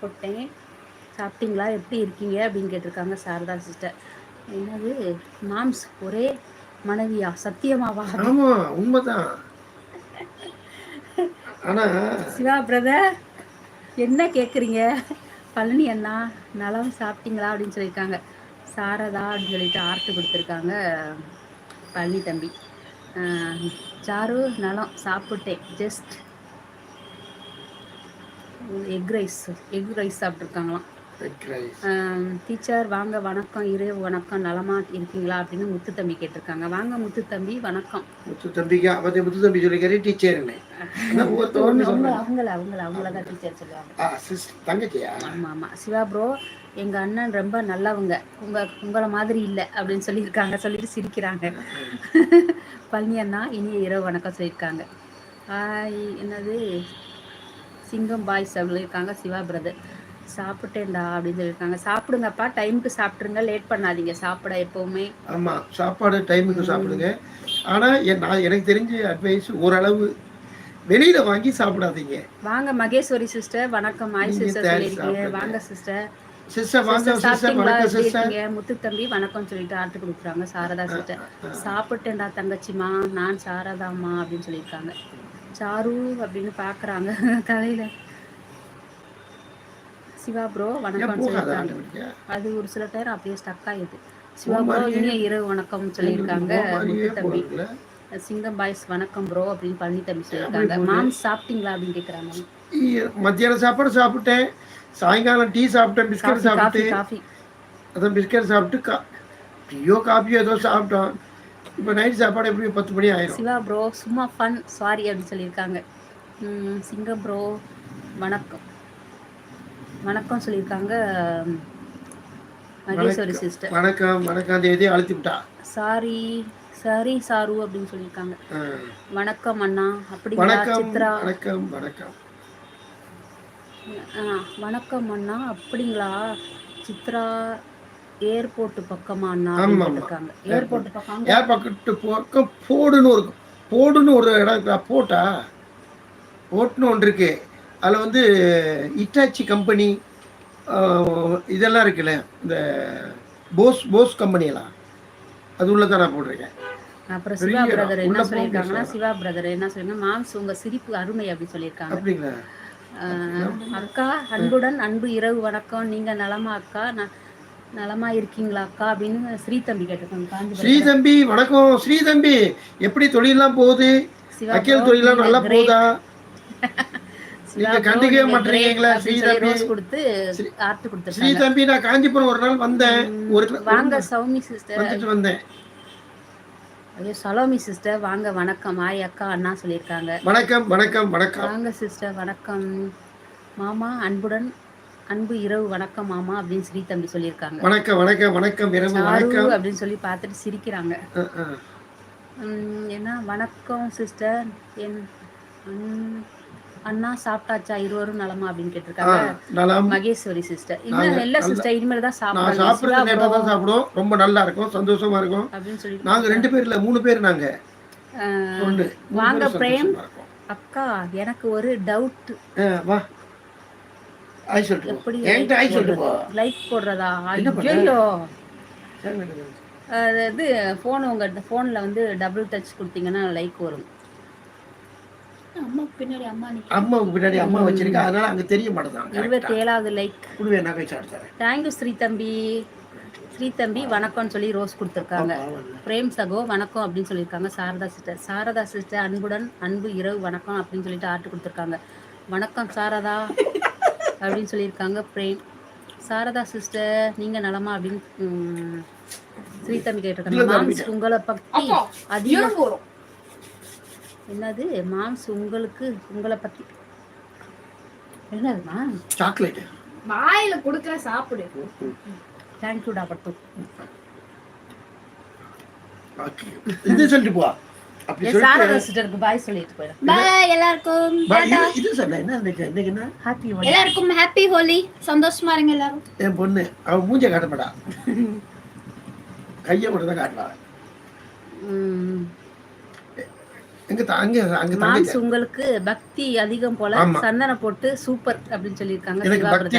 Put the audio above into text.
சாப்பிட்டேன். சாப்பிட்டீங்களா? எப்படி இருக்கீங்க? அப்படின்னு கேட்டிருக்காங்க சாரதா சிஸ்டர் என்னது? மாம்ஸ் ஒரே மனைவியா? சத்தியமாவா? ஆமா உண்மைதான். ஆனா சிவா பிரதர் என்ன கேட்குறீங்க பழனி அண்ணா நலம் சாப்பிட்டீங்களா? அப்படின்னு சொல்லியிருக்காங்க. சாரதா அப்படின்னு சொல்லிட்டு ஆர்ட்டு கொடுத்துருக்காங்க பழனி தம்பி. சாரு நலம் சாப்பிட்டேன். Just egg rice egg rice சாப்பிட்ருக்காங்களாம். Teacher வாங்க வணக்கம் இரு வணக்கம் நலமா இருக்கீங்களா அப்படின்னு முத்து தம்பி கேட்டிருக்காங்க. வாங்க முத்து தம்பி வணக்கம். முத்து தம்பிக்கு அவன் முத்து தம்பி அவங்க சொல்றாங்க அவங்கள அவங்கள அவங்கள தான் டீச்சர் சொல்லுவாங்க. ஆமாம் ஆமாம் சிவா ப்ரோ எங்கள் அண்ணன் ரொம்ப நல்லவங்க. உங்கள் உங்களை மாதிரி இல்லை அப்படின்னு சொல்லியிருக்காங்க. சொல்லிட்டு சிரிக்கிறாங்க. பழனி அண்ணா இனிய இரவு வணக்கம் சொல்லியிருக்காங்க. என்னது? சிங்கம் பாய்ஸ் சொல்லியிருக்காங்க சிவா பிரதர் சாப்பிட்டேன்டா அப்படின்னு சொல்லியிருக்காங்க. சாப்பிடுங்கப்பா டைமுக்கு சாப்பிட்ருங்க லேட் பண்ணாதீங்க. சாப்பிட எப்போவுமே. ஆமா சாப்பாடு டைமுக்கு சாப்பிடுங்க. ஆனா என் நான் எனக்கு தெரிஞ்ச அட்வைஸ் ஓரளவு வெளியில வாங்கி சாப்பிடாதீங்க. வாங்க மகேஸ்வரி சிஸ்டர் வணக்கம் மாய் சிஸ்டர். வாங்க சிஸ்டர் சிஸ்டர் வாங்க சிஸ்டர் வணக்கம் சிஸ்டர் முத்து தம்பி வணக்கம் சொல்லிட்டு ஆட்டு கொடுக்குறாங்க சாரதா சிஸ்டர் சாப்பிட்டேன்டா தங்கச்சிமா நான் சாரதாம்மா அப்படின்னு சொல்லியிருக்காங்க. சாரு அப்படின்னு பார்க்குறாங்க கலையில சிவா ப்ரோ வணக்கம் சொல்லியிருக்காங்க. அது ஒரு சில நேரம் அப்படியே ஸ்டக் ஆயிடுது சிவா ப்ரோ இனிய இரவு வணக்கம் சொல்லியிருக்காங்க. முத்து தம்பி? சிங்கம் பாய்ஸ் வணக்கம் ப்ரோ அப்படின்னு பழனி தம்பி சொல்லியிருக்காங்க. மாம் சாப்பிட்டீங்களா அப்படின்னு கேட்குறாங்க மத்தியானம் சாப்பாடு சாப்பிட்டேன். சாயங்காலம் டீ சாப்பிட்டேன் பிஸ்கட் சாப்பிட்டு. காஃபி அதான் பிஸ்கட் சாப்பிட்டு கா டீயோ காஃபியோ ஏதோ சாப்பிட்டோம் இப்போ நைட் சாப்பாடு எப்படி? பத்து மணி ஆயிரும். சிவா ப்ரோ சும்மா ஃபன் சாரி அப்படின்னு சொல்லியிருக்காங்க. சிங்கம் ப்ரோ வணக்கம். வணக்கம் சொல்லியிருக்காங்க மகேஸ்வரி சிஸ்டர் வணக்கம் வணக்கம். தேதி அழுத்தி விட்டா. சாரி சாரி சாரு அப்படின்னு சொல்லியிருக்காங்க. வணக்கம் அண்ணா. வணக்கம் சித்ரா? வணக்கம் வணக்கம். வணக்கம் அண்ணா. அப்படிங்களா சித்ரா? ஏர்போர்ட் பக்கமா ஏர்போர்ட் பக்கம் போடுன்னு ஒரு போடுன்னு ஒரு இடம் போட்டா போட்டுன்னு ஒன்று இருக்கு. அதில் வந்து இட்டாச்சி கம்பெனி இதெல்லாம் இருக்குல்ல இந்த போஸ் போஸ் கம்பெனியெல்லாம் அது உள்ள தான் நான் போட்டிருக்கேன். அப்புறம் சிவா. பிரதர் என்ன சொல்லியிருக்காங்கன்னா. சிவா பிரதர் என்ன சொல்லியிருக்காங்க மாம்ஸ் உங்க சிரிப்பு அருமை அப்படின்னு சொல்லியிருக்காங்க. அப்படிங்களா? அக்கா அன்புடன் அன்பு இரவு வணக்கம். நீங்க நலமா அக்கா. நான் நலமா இருக்கீங்களா அக்கா அப்படின்னு ஸ்ரீதம்பி கேட்டிருக்காங்க ஸ்ரீதம்பி வணக்கம். ஸ்ரீதம்பி எப்படி தொழிலெல்லாம் போகுது? வக்கீல் தொழிலாம் நல்லா. போகுதா? நீங்க கண்டுக்கவே ஸ்ரீதம்பி? கொடுத்து ஆர்ட் ஸ்ரீதம்பி நான் காஞ்சிபுரம் ஒரு நாள் வந்தேன். ஒரு வாங்க சௌமி சிஸ்டர் வந்துட்டு வந்தேன். ஐயோ சலோமி சிஸ்டர் வாங்க வணக்கம். ஆய் அக்கா அண்ணா சொல்லியிருக்காங்க. வணக்கம் வணக்கம் வணக்கம். வாங்க சிஸ்டர் வணக்கம். மாமா அன்புடன் அன்பு இரவு வணக்கம் மாமா அப்படின்னு ஸ்ரீதம்பி சொல்லியிருக்காங்க. வணக்கம் வணக்கம் வணக்கம் இரவு வணக்கம். அப்படின்னு சொல்லி பார்த்துட்டு சிரிக்கிறாங்க. என்ன வணக்கம் சிஸ்டர் என் அண்- அண்ணா சாப்பிட்டாச்சா இருவரும் நலமா அப்படின்னு கேட்டிருக்காங்க. மகேஸ்வரி சிஸ்டர் இன்னும் இல்ல சிஸ்டர் இனிமேல் தான் நான் சாப்பிடணும். சாப்பிடுறது தான் சாப்பிடுவோம். ரொம்ப நல்லா இருக்கும் சந்தோஷமா இருக்கும். அப்படின்னு சொல்லி நாங்க ரெண்டு பேர் இல்ல மூணு பேர் நாங்க. வாங்க பேரும். அக்கா எனக்கு ஒரு டவுட் ஆய் சொல்லிட்டு போ. எப்படி என்கிட்ட ஆய் சொல்லிட்டு போ லைக் போடுறதா? ஐயோ. அது ஃபோன் உங்க ஃபோனில் வந்து டபுள் டச் கொடுத்தீங்கன்னா லைக் வரும். அம்மா பின்னாடி அம்மா நிக்க அம்மாவுக்கு பின்னாடி அம்மா வச்சிருக்கா. அதனால அங்க தெரிய மாட்டேதான் இருபத்தி ஏழாவது லைக் குடுவே நகை தேங்க்யூ ஸ்ரீதம்பி ஸ்ரீதம்பி வணக்கம்னு சொல்லி ரோஸ் கொடுத்துருக்காங்க. பிரேம் சகோ வணக்கம் அப்படின்னு சொல்லியிருக்காங்க. சாரதா சிஸ்டர் சாரதா சிஸ்டர் அன்புடன் அன்பு இரவு வணக்கம் அப்படின்னு சொல்லிட்டு ஆட்டு கொடுத்துருக்காங்க. வணக்கம் சாரதா. அப்படின்னு சொல்லியிருக்காங்க. பிரேம். சாரதா சிஸ்டர் நீங்க நலமா அப்படின்னு ஸ்ரீதம்பி கேட்டிருக்காங்க. உங்களை பத்தி அதிகம் என்னது? மாம்ஸ் உங்களுக்கு உங்களை பத்தி என்னதுமா சாக்லேட் வாயில குடுக்கற சாப்பிடு. தேங்க்யூடா பட்டு இது சொல்லிட்டு போ அப்படி என் சொல்லிட்டு சாரதா சிஸ்டருக்கு பாய் சொல்லிட்டு போயிடும். பாய் எல்லாருக்கும். பா, இது- இது சொல்ல என்ன இன்னைக்கு இன்னைக்கு என்ன? ஹாப்பி எல்லாருக்கும் ஹாப்பி ஹோலி சந்தோஷமா இருங்க எல்லாரும். என் பொண்ணு அவன் மூஞ்ச காட்ட மாட்டா கையை மட்டும் தான் காட்டுவா எங்க த- அங்க அங்க மாம்ஸ் தங்கச்சி உங்களுக்கு பக்தி அதிகம் போல ஆமா. சந்தன போட்டு சூப்பர் அப்படின்னு சொல்லியிருக்காங்க பக்தி